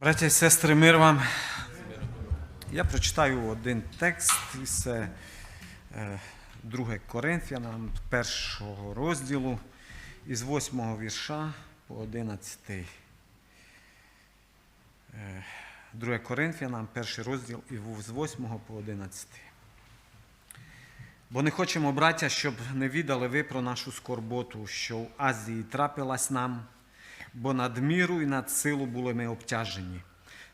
Браття і сестри, мир вам. Я прочитаю один текст із е, 2 Коринфянам, першого розділу, із 8 вірша по 11. Е, 2 Коринфянам, перший розділ, і з 8 по 11. Бо не хочемо, браття, щоб не віддали ви про нашу скорботу, що в Азії трапилась нам, бо надміру і над силу були ми обтяжені.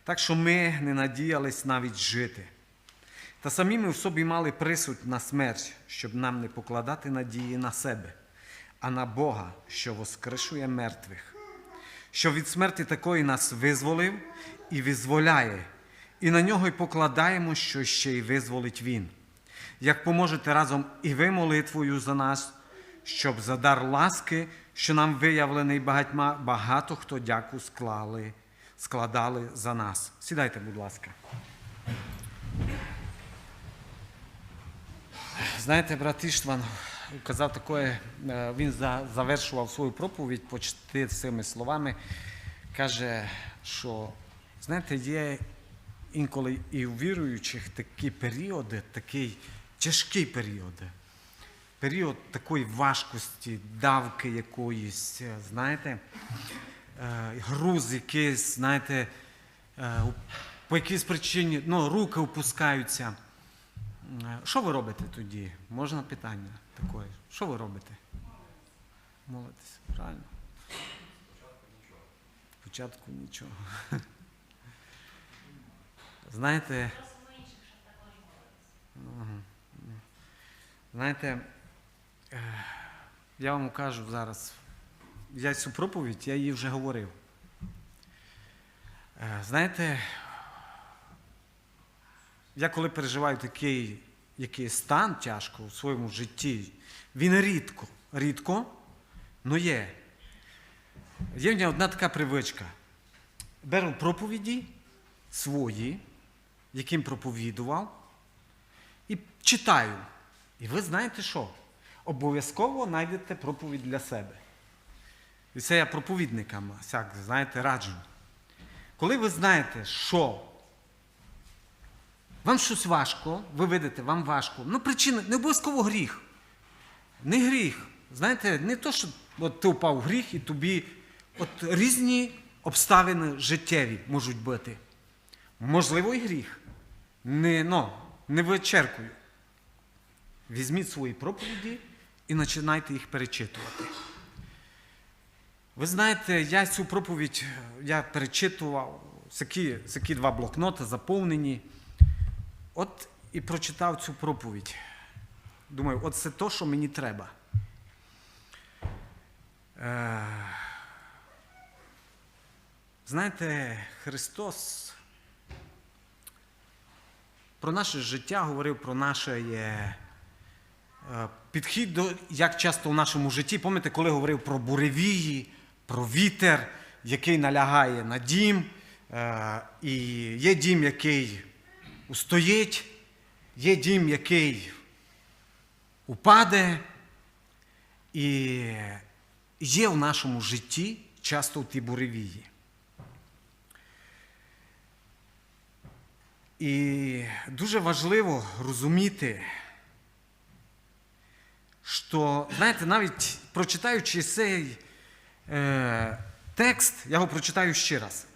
Так що ми не надіялись навіть жити. Та самі ми в собі мали присуд на смерть, щоб нам не покладати надії на себе, а на Бога, що воскрешує мертвих, що від смерті такої нас визволив і визволяє, і на нього й покладаємо, що ще й визволить Він. Як поможете разом і ви молитвою за нас, щоб за дар ласки, що нам виявлений багатьма, багато хто дяку склали, складали за нас. Сідайте, будь ласка. Знаєте, брат Іштван казав таке, е, він завершував свою проповідь почти цими словами. Каже, що знаєте, є інколи і у віруючих такі періоди, такий тяжкий період. Період такої важкості, давки якоїсь, е, знаєте, е, груз якийсь, знаєте, е, по якійсь причині ну, руки опускаються. Що ви робите тоді? Можна питання таке? Що ви робите? Молитесь, правильно? Спочатку нічого. Знаєте, знаєте, я вам кажу зараз, я цю проповідь, я її вже говорив. Е, Знаєте, я коли переживаю такий який стан тяжко у своєму житті, він рідко, рідко, але є. Є в мене одна така привичка. Беру проповіді свої, яким проповідував, і читаю. І ви знаєте що? Обов'язково знайдете проповідь для себе. І це я проповідникам, всяк, знаєте, раджу. Коли ви знаєте, що вам щось важко, ви видите, вам важко. Ну, причина, не обов'язково гріх. Не гріх. Знаєте, не то, що от ти впав в гріх і тобі от різні обставини життєві можуть бути. Можливо, і гріх. Не, ну, не вичеркую. Візьміть свої проповіді і починайте їх перечитувати. Ви знаєте, я цю проповідь я перечитував, такі, такі два блокноти заповнені. От і прочитав цю проповідь. Думаю, от це то, що мені треба. Е, знаєте, Христос про наше життя говорив про наше е, е, підхід до як часто в нашому житті. Пам'ятаєте, коли говорив про буревії, про вітер, який налягає на дім, е, і є дім, який устоїть, є дім, який упаде, і є в нашому житті часто ті буревії. І дуже важливо розуміти, що, знаєте, навіть прочитаючи цей е, текст, я його прочитаю ще раз.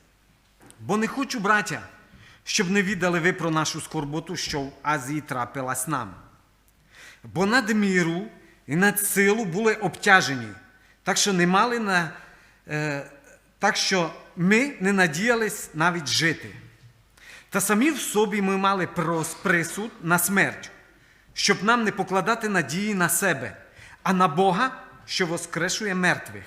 Бо не хочу, браття, щоб не віддали ви про нашу скорботу, що в Азії трапилась нам. Бо надміру і над силу були обтяжені, так що не мали на, е, так що ми не надіялись навіть жити. Та самі в собі ми мали присуд на смерть, щоб нам не покладати надії на себе, а на Бога, що воскрешує мертвих,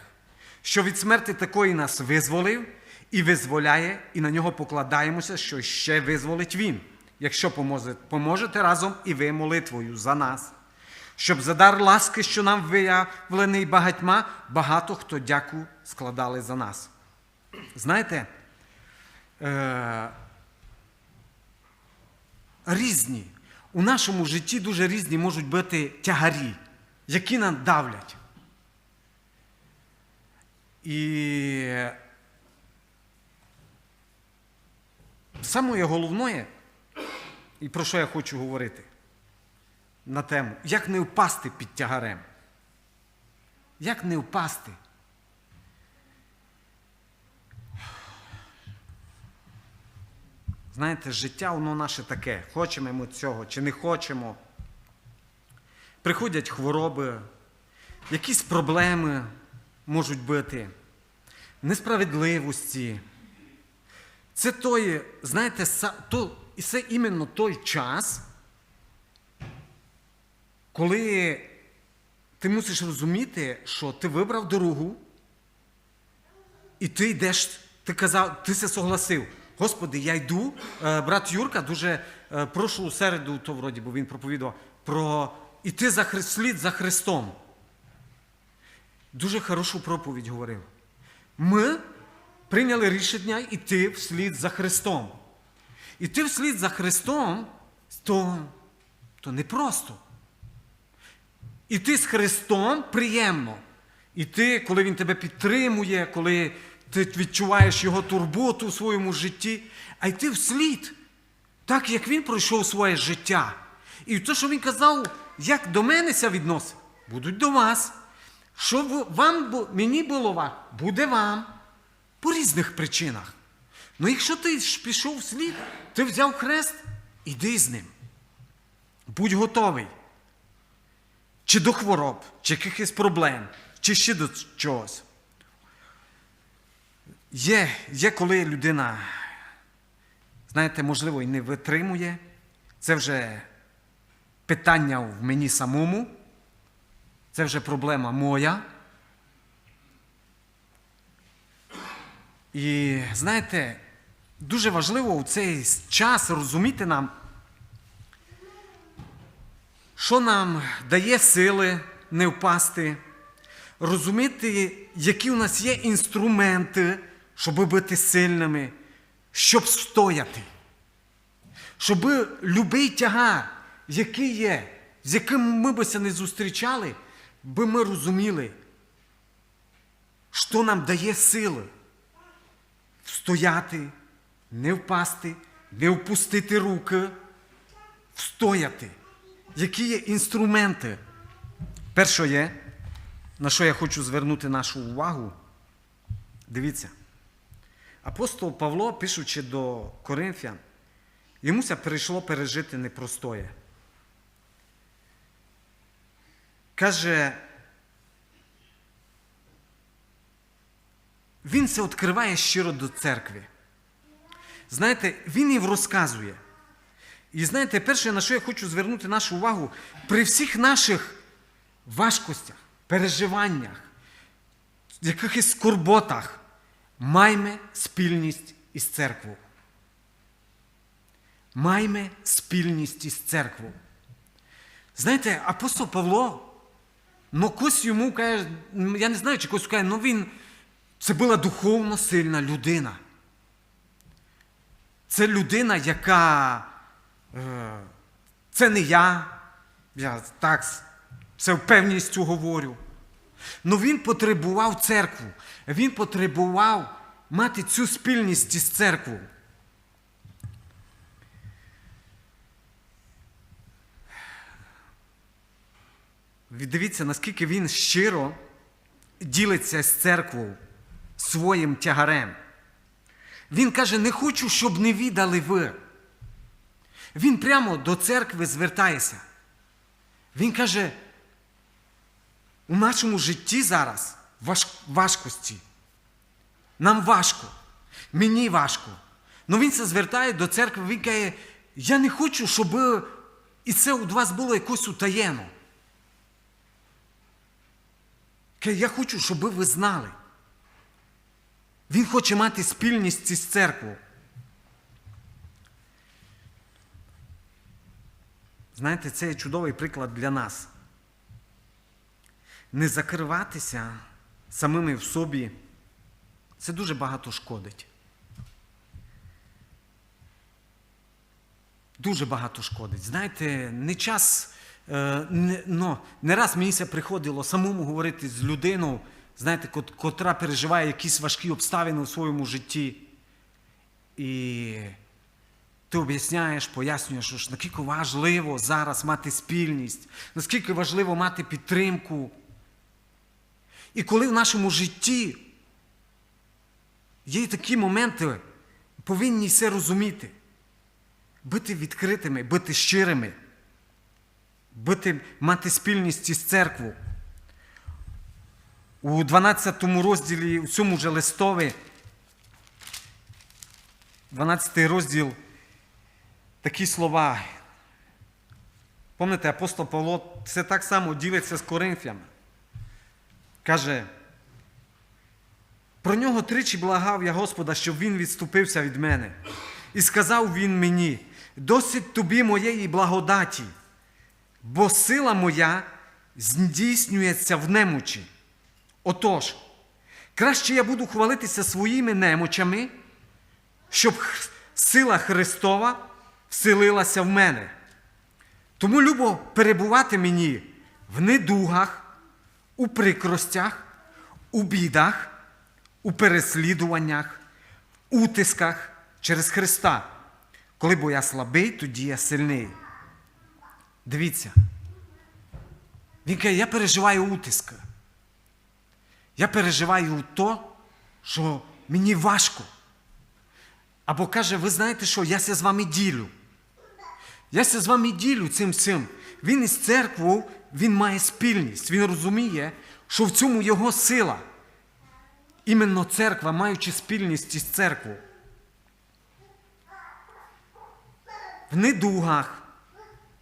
що від смерті такої нас визволив і визволяє, і на нього покладаємося, що ще визволить Він, якщо поможе- поможете разом і ви молитвою за нас, щоб за дар ласки, що нам виявлений багатьма, багато хто дяку складали за нас. Знаєте, е- різні. У нашому житті дуже різні можуть бути тягарі, які нам давлять. І саме головне, і про що я хочу говорити на тему, як не впасти під тягарем. Як не впасти? Знаєте, життя воно наше таке. Хочемо ми цього чи не хочемо. Приходять хвороби, якісь проблеми можуть бути, несправедливості. Це той, знаєте, то, і це іменно той час, коли ти мусиш розуміти, що ти вибрав дорогу, і ти йдеш, ти казав, ти се согласив. Господи, я йду. Е, Брат Юрка дуже е, прошлу середу, то вроді, бо він проповідував, про іти за Хри- слід за Христом. Дуже хорошу проповідь говорив. Ми прийняли рішення йти вслід за Христом. Іти вслід за Христом, то, то непросто. Іти з Христом приємно. Іти, коли Він тебе підтримує, коли ти відчуваєш Його турботу в своєму житті, а йти вслід, так як Він пройшов своє життя. І те, що Він казав, як до мене ся відносить, будуть до вас. Що вам, мені було вам, буде вам. По різних причинах. Ну якщо ти пішов вслід, ти взяв хрест, іди з ним. Будь готовий. Чи до хвороб, чи якихось проблем, чи ще до чогось. Є, є коли людина, знаєте, можливо, і не витримує. Це вже питання в мені самому. Це вже проблема моя. І знаєте, дуже важливо у цей час розуміти нам, що нам дає сили не впасти, розуміти, які у нас є інструменти, щоб бути сильними, щоб стояти. Щоб любий тягар, який є, з яким ми бися не зустрічали, би ми розуміли, що нам дає сили встояти, не впасти, не впустити руки, встояти. Які є інструменти? Перше є, на що я хочу звернути нашу увагу. Дивіться. Апостол Павло, пишучи до Коринфян, йомуся прийшло пережити непростоє. Каже, він це відкриває щиро до церкви. Знаєте, він їм розказує. І знаєте, перше, на що я хочу звернути нашу увагу, при всіх наших важкостях, переживаннях, якихось скорботах, майме спільність із церквою. Майме спільність із церквою. Знаєте, апостол Павло, ну кось йому каже, я не знаю, чи кось каже, ну він, це була духовно сильна людина. Це людина, яка. Е, це не я. Я так це впевненістю говорю. Ну він потребував церкву. Він потребував мати цю спільність із церквою. Дивіться, наскільки він щиро ділиться з церквою своїм тягарем. Він каже: не хочу, щоб не віддали ви. Він прямо до церкви звертається. Він каже, у нашому житті зараз важ, важкості. Нам важко, мені важко. Ну він це звертає до церкви, він каже, я не хочу, щоб і це у вас було якось утаєно. Каже, я хочу, щоб ви знали. Він хоче мати спільність із церквою. Знаєте, це є чудовий приклад для нас. Не закриватися самими в собі, це дуже багато шкодить. Дуже багато шкодить. Знаєте, не час, е, не, ну, не раз мені це приходило самому говорити з людиною, знаєте, кот- котра переживає якісь важкі обставини у своєму житті. І ти об'ясняєш, пояснюєш, що наскільки важливо зараз мати спільність, наскільки важливо мати підтримку. І коли в нашому житті є такі моменти, повинні все розуміти, бути відкритими, бути щирими, бути, мати спільність із церквою. У 12 розділі, у цьому же листові, 12 розділ, такі слова. Пам'ятаєте, апостол Павло це так само ділиться з Коринфями. Каже, про нього тричі благав я Господа, щоб він відступився від мене. І сказав він мені: досить тобі моєї благодаті, бо сила моя здійснюється в немочі. Отож, краще я буду хвалитися своїми немочами, щоб сила Христова вселилася в мене. Тому любо перебувати мені в недугах, у прикростях, у бідах, у переслідуваннях, в утисках через Христа. Коли бо я слабий, тоді я сильний. Дивіться. Він каже, я переживаю утиски. Я переживаю то, що мені важко. Або каже, ви знаєте що, я ся з вами ділю. Я ся з вами ділю цим всім. Він із церквою, він має спільність. Він розуміє, що в цьому його сила. Іменно церква, маючи спільність із церквою. В недугах,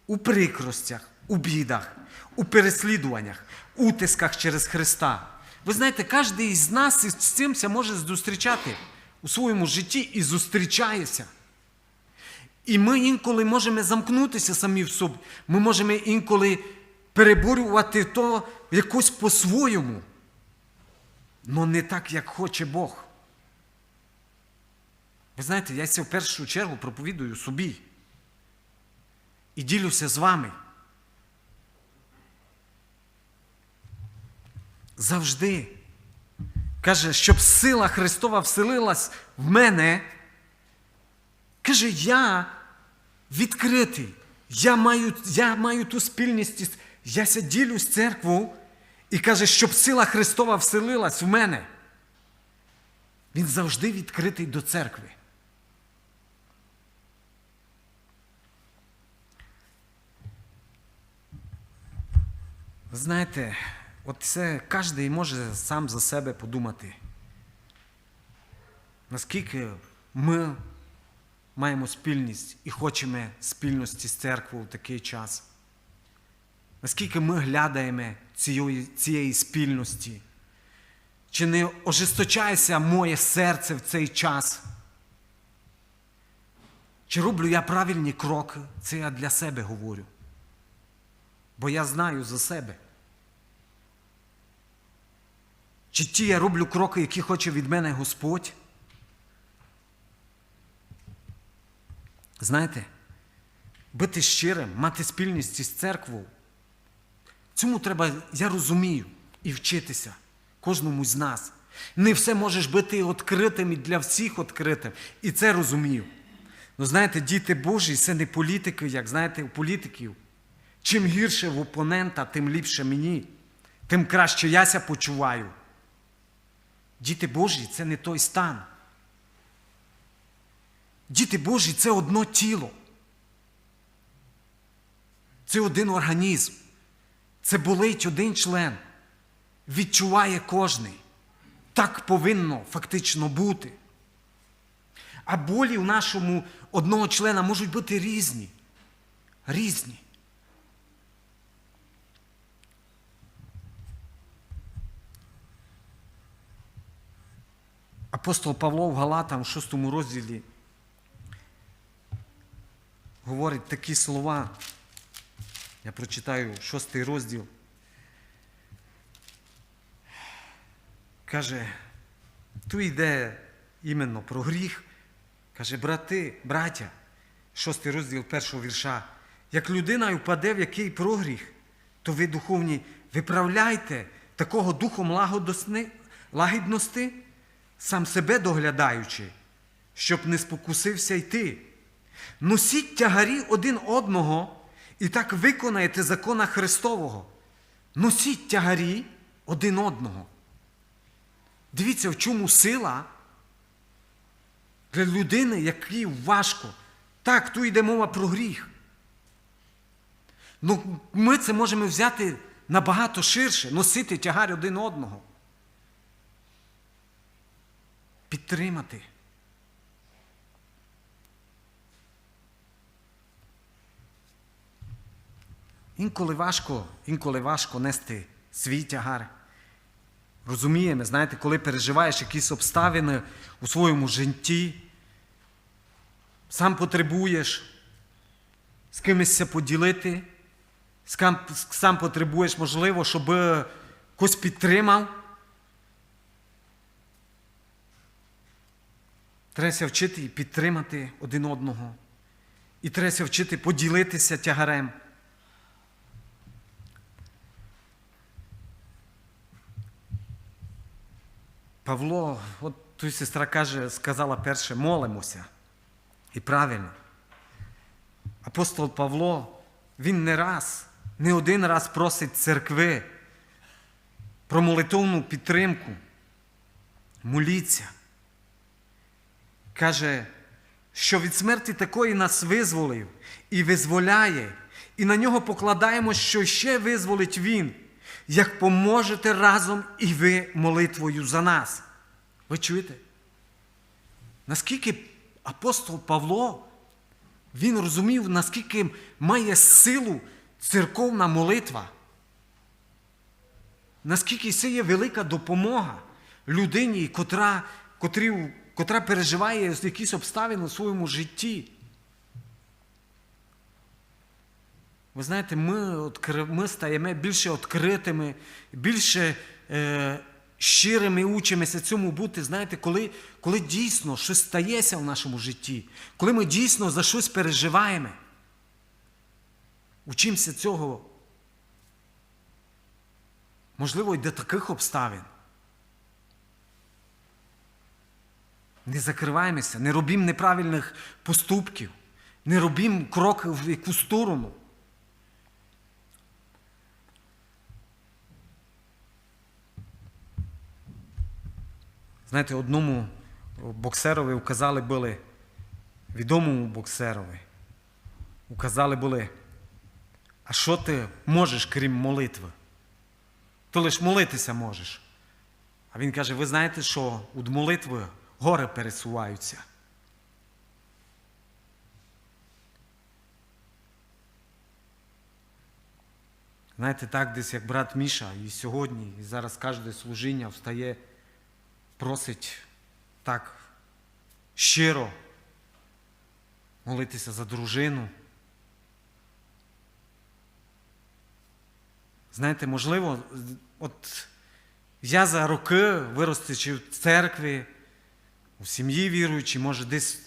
у прикростях, у бідах, у переслідуваннях, утисках через Христа. Ви знаєте, кожен із нас із цим може зустрічати у своєму житті і зустрічається. І ми інколи можемо замкнутися самі в собі. Ми можемо інколи переборювати то якось по-своєму. але не так, як хоче Бог. Ви знаєте, я це в першу чергу проповідую собі. І ділюся з вами. Завжди. Каже, щоб сила Христова вселилась в мене. Каже, я відкритий. Я маю, я маю ту спільність. Я ся ділю з церквою і каже, щоб сила Христова вселилась в мене. Він завжди відкритий до церкви. Ви Знаєте, от це кожен може сам за себе подумати. Наскільки ми маємо спільність і хочемо спільності з церквою в такий час? Наскільки ми глядаємо цієї, цієї спільності? Чи не ожесточається моє серце в цей час? Чи роблю я правильні кроки? Це я для себе говорю. Бо я знаю за себе. Чи ті я роблю кроки, які хоче від мене Господь? Знаєте, бути щирим, мати спільність із церквою. Цьому треба, я розумію, і вчитися кожному з нас. Не все можеш бути відкритим і для всіх відкритим. І це розумію. Ну, знаєте, діти Божі це не політики, як знаєте, у політиків. Чим гірше в опонента, тим ліпше мені, тим краще яся почуваю. Діти Божі це не той стан. Діти Божі це одно тіло. Це один організм. Це болить один член. Відчуває кожний. Так повинно фактично бути. А болі у нашому одного члена можуть бути різні. Різні. Апостол Павло в Галатам в 6 розділі говорить такі слова. Я прочитаю 6 розділ. Каже, тут йде іменно про гріх. Каже, брати, браття, 6 розділ першого вірша. Як людина впаде в який прогріх, то ви духовні виправляйте такого духом лагідності, сам себе доглядаючи, щоб не спокусився йти. Носіть тягарі один одного і так виконаєте закона Христового. Носіть тягарі один одного. Дивіться, в чому сила для людини, якій важко. Так, тут йде мова про гріх. Ну, ми це можемо взяти набагато ширше, носити тягар один одного. Підтримати. Інколи важко, інколи важко нести свій тягар. Розуміємо, знаєте, коли переживаєш якісь обставини у своєму житті, сам потребуєш з кимось поділити, сам, потребуєш, можливо, щоб когось підтримав. Треба вчити і підтримати один одного. І треба вчити поділитися тягарем. Павло, от тут сестра каже, сказала перше, молимося. І правильно. Апостол Павло, він не раз, не один раз просить церкви про молитовну підтримку. Моліться. Каже, що від смерті такої нас визволив і визволяє, і на нього покладаємо, що ще визволить Він, як поможете разом і ви молитвою за нас. Ви чуєте? Наскільки апостол Павло, він розумів, наскільки має силу церковна молитва, наскільки це є велика допомога людині, котра, котрі, котра переживає якісь обставини у своєму житті. Ви знаєте, ми, ми стаємо більше відкритими, більше е... щирими учимося цьому бути, знаєте, коли, коли дійсно щось стається в нашому житті, коли ми дійсно за щось переживаємо. Учимося цього. Можливо, й до таких обставин. Не закриваємося, не робімо неправильних поступків, не робімо кроків в яку сторону. Знаєте, одному боксерові указали були, відомому боксерові, указали були, а що ти можеш, крім молитви? Ти лише молитися можеш. А він каже: ви знаєте, що від молитви гори пересуваються. Знаєте, так десь як брат Міша, і сьогодні, і зараз кожне служіння встає, просить так щиро молитися за дружину. Знаєте, можливо, от я за роки, виростучи в церкві, у сім'ї віруючи, може, десь,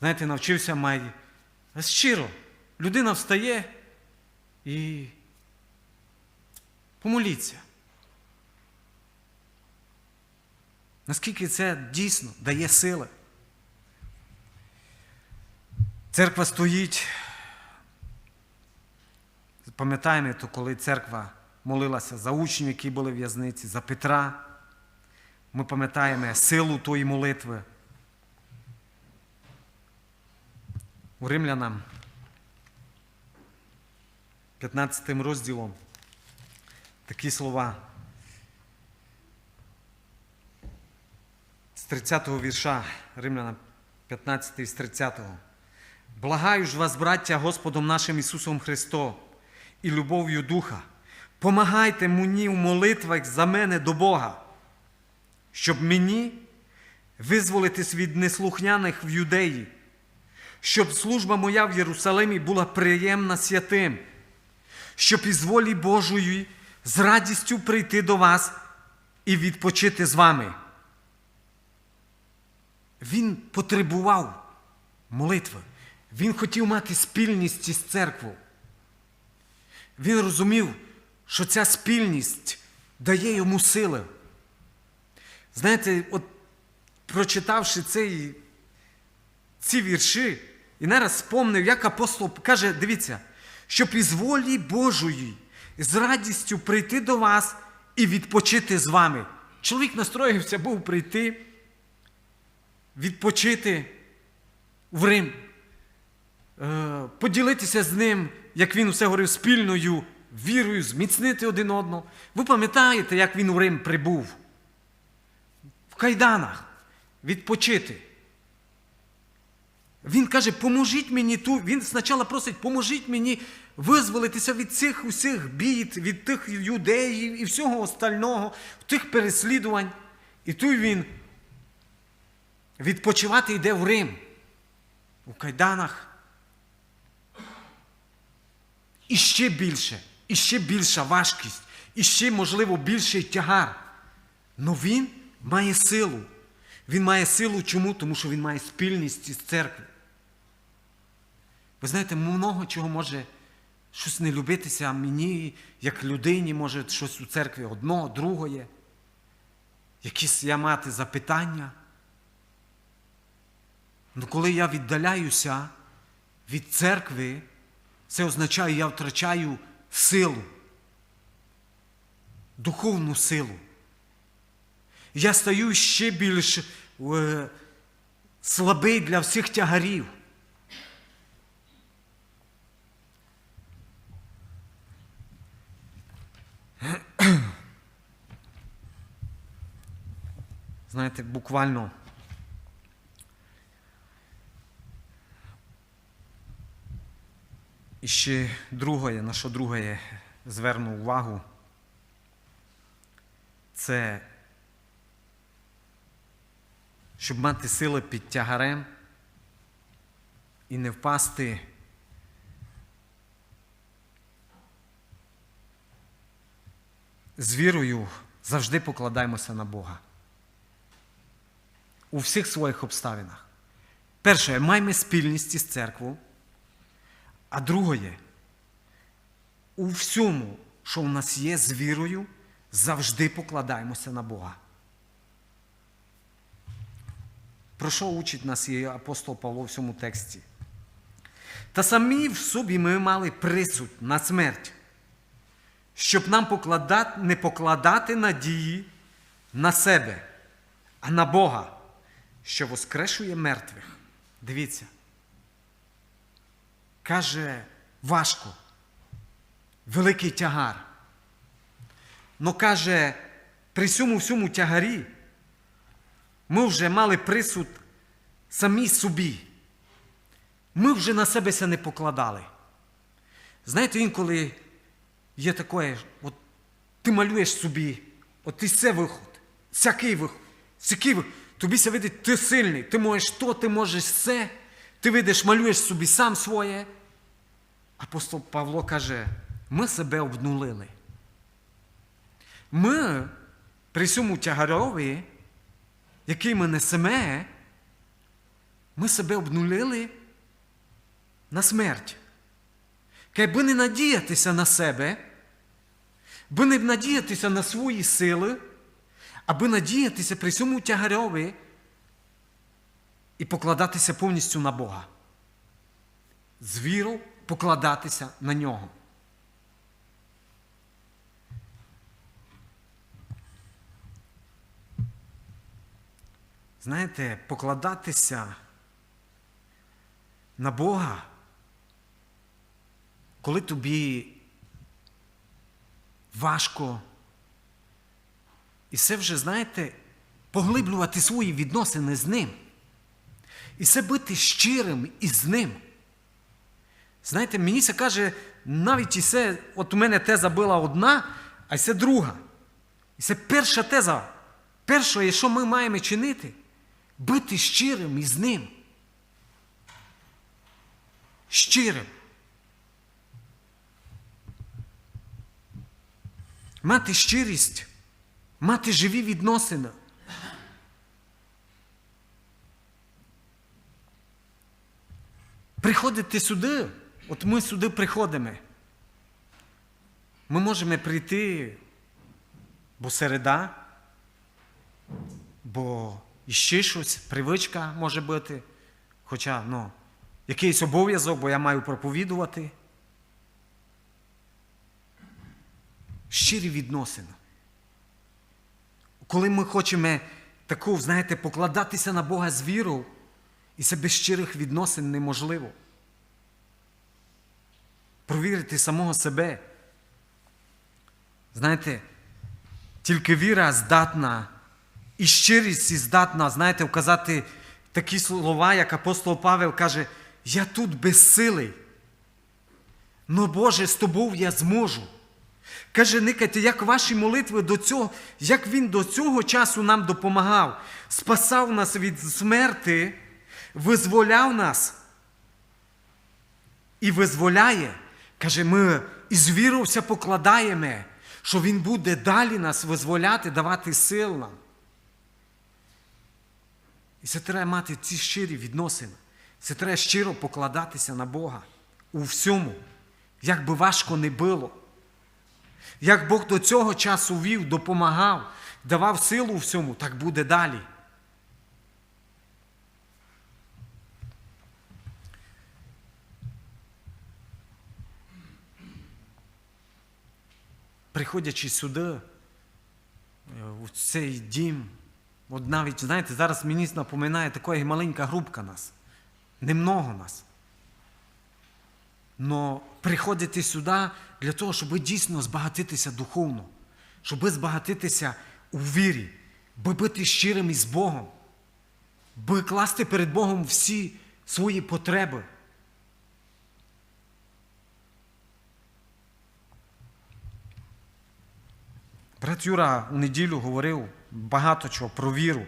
знаєте, навчився май. Щиро, людина встає і помоліться. Наскільки це дійсно дає сили? Церква стоїть. Пам'ятаємо, то коли церква молилася за учнів, які були в в'язниці, за Петра. Ми пам'ятаємо силу тої молитви. У римлянам 15 розділом такі слова. 30-го вірша Римляна 15 з 30-го. Благаю ж вас, браття, Господом нашим Ісусом Христом і любов'ю Духа. Помагайте мені в молитвах за мене до Бога, щоб мені визволитись від неслухняних в юдеї, щоб служба моя в Єрусалимі була приємна святим, щоб із волі Божої з радістю прийти до вас і відпочити з вами. Він потребував молитви. Він хотів мати спільність із церквою. Він розумів, що ця спільність дає йому сили. Знаєте, от прочитавши цей, ці вірші, І нараз спомнив, як апостол каже, дивіться, щоб із волі Божої з радістю прийти до вас і відпочити з вами. Чоловік настроївся був прийти, відпочити в Рим, е, поділитися з ним, як він усе говорив, спільною вірою, зміцнити один одного. Ви пам'ятаєте, як він у Рим прибув? В кайданах відпочити. Він каже, поможіть мені тут. Він спочатку просить, поможіть мені визволитися від цих усіх бід, від тих юдеїв і всього остального, тих переслідувань. І тут він відпочивати йде в Рим, у кайданах. І ще більше, і ще більша важкість, і ще, можливо, більший тягар. Но він має силу. Він має силу чому? Тому що він має спільність із церквою. Ви знаєте, много чого може щось не любитися а мені, як людині, може щось у церкві одно, другое. Якісь я мати запитання. Ну коли я віддаляюся від церкви, це означає, я втрачаю силу, духовну силу. Я стаю ще більш е, слабий для всіх тягарів. Знаєте, буквально і ще друге, на що друге зверну увагу, це щоб мати сили під тягарем і не впасти з вірою, завжди покладаємося на Бога. У всіх своїх обставинах. Перше, маємо спільність із церквою. А друге, у всьому, що в нас є з вірою, завжди покладаємося на Бога. Про що учить нас і апостол Павло в цьому тексті? Та самі в собі ми мали присуд на смерть, щоб нам покладати, не покладати надії на себе, а на Бога, що воскрешує мертвих. Дивіться. Каже, важко, великий тягар. Но каже, при цьому всьому тягарі ми вже мали присуд самі собі. Ми вже на себе це не покладали. Знаєте, інколи є таке, от ти малюєш собі, от ти це виход, всякий виход, всякий виход. Тобі ся видить, ти сильний, ти можеш то, ти можеш все. Ти видиш, малюєш собі сам своє. Апостол Павло каже, ми себе обнулили. Ми при цьому тягарові, який ми несеме, ми себе обнулили на смерть. Якби не надіятися на себе, би не надіятися на свої сили, аби надіятися при цьому тягарові і покладатися повністю на Бога. З віру покладатися на нього. Знаєте, покладатися на Бога, коли тобі важко, і це вже, знаєте, поглиблювати свої відносини з ним. І це бути щирим із ним. Знаєте, мені це каже, навіть і це, от у мене теза була одна, а це друга. І це перша теза. Перше, що ми маємо чинити, бути щирим із ним. Щирим. Мати щирість, мати живі відносини. Приходити сюди, от ми сюди приходимо. Ми можемо прийти, бо середа, бо іще щось, привичка може бути. Хоча, ну, якийсь обов'язок, бо я маю проповідувати. Щирі відносини. Коли ми хочемо таку, знаєте, покладатися на Бога з вірою, і це без щирих відносин неможливо. Провірити самого себе. Знаєте, тільки віра здатна і щирість здатна, знаєте, вказати такі слова, як апостол Павел каже, я тут безсилий. Но Боже, з тобою я зможу. Каже, никайте, як ваші молитви до цього, як він до цього часу нам допомагав, спасав нас від смерти, визволяв нас і визволяє. Каже, ми із вірою все покладаємо, що Він буде далі нас визволяти, давати сил нам. І це треба мати ці щирі відносини. Це треба щиро покладатися на Бога у всьому, як би важко не було. Як Бог до цього часу вів, допомагав, давав силу всьому, так буде далі. Приходячи сюди, у цей дім, от навіть, знаєте, зараз мені напоминає така маленька групка нас. Немного нас. Но приходити сюди для того, щоб дійсно збагатитися духовно, щоб збагатитися у вірі, би бути щирими з Богом, би класти перед Богом всі свої потреби. Брат Юра у неділю говорив багато чого про віру.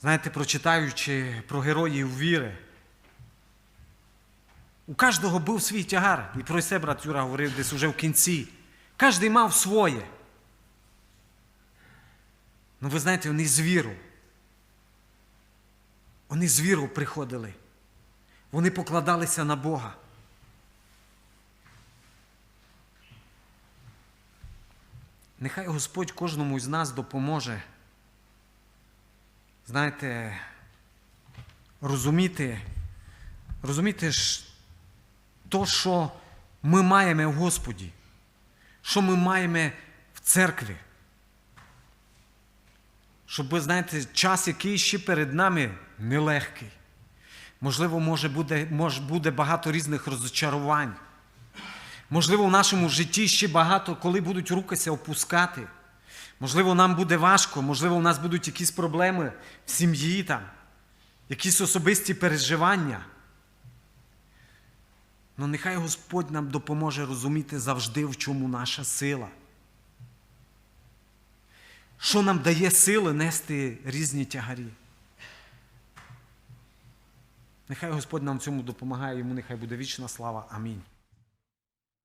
Знаєте, прочитаючи про героїв віри, у кожного був свій тягар. І про це брат Юра говорив десь уже в кінці. Кожен мав своє. Ну, ви знаєте, вони з віру. Вони з віру приходили. Вони покладалися на Бога. Нехай Господь кожному з нас допоможе знаєте, розуміти, розуміти то, що ми маємо в Господі, що ми маємо в церкві. Щоб ви знаєте, час, який ще перед нами нелегкий. Можливо, може буде, може, буде багато різних розчарувань. Можливо, в нашому житті ще багато, коли будуть рукася опускати. Можливо, нам буде важко, можливо, у нас будуть якісь проблеми в сім'ї, там, якісь особисті переживання. Ну нехай Господь нам допоможе розуміти завжди, в чому наша сила. Що нам дає сили нести різні тягарі. Нехай Господь нам в цьому допомагає, йому нехай буде вічна слава. Амінь.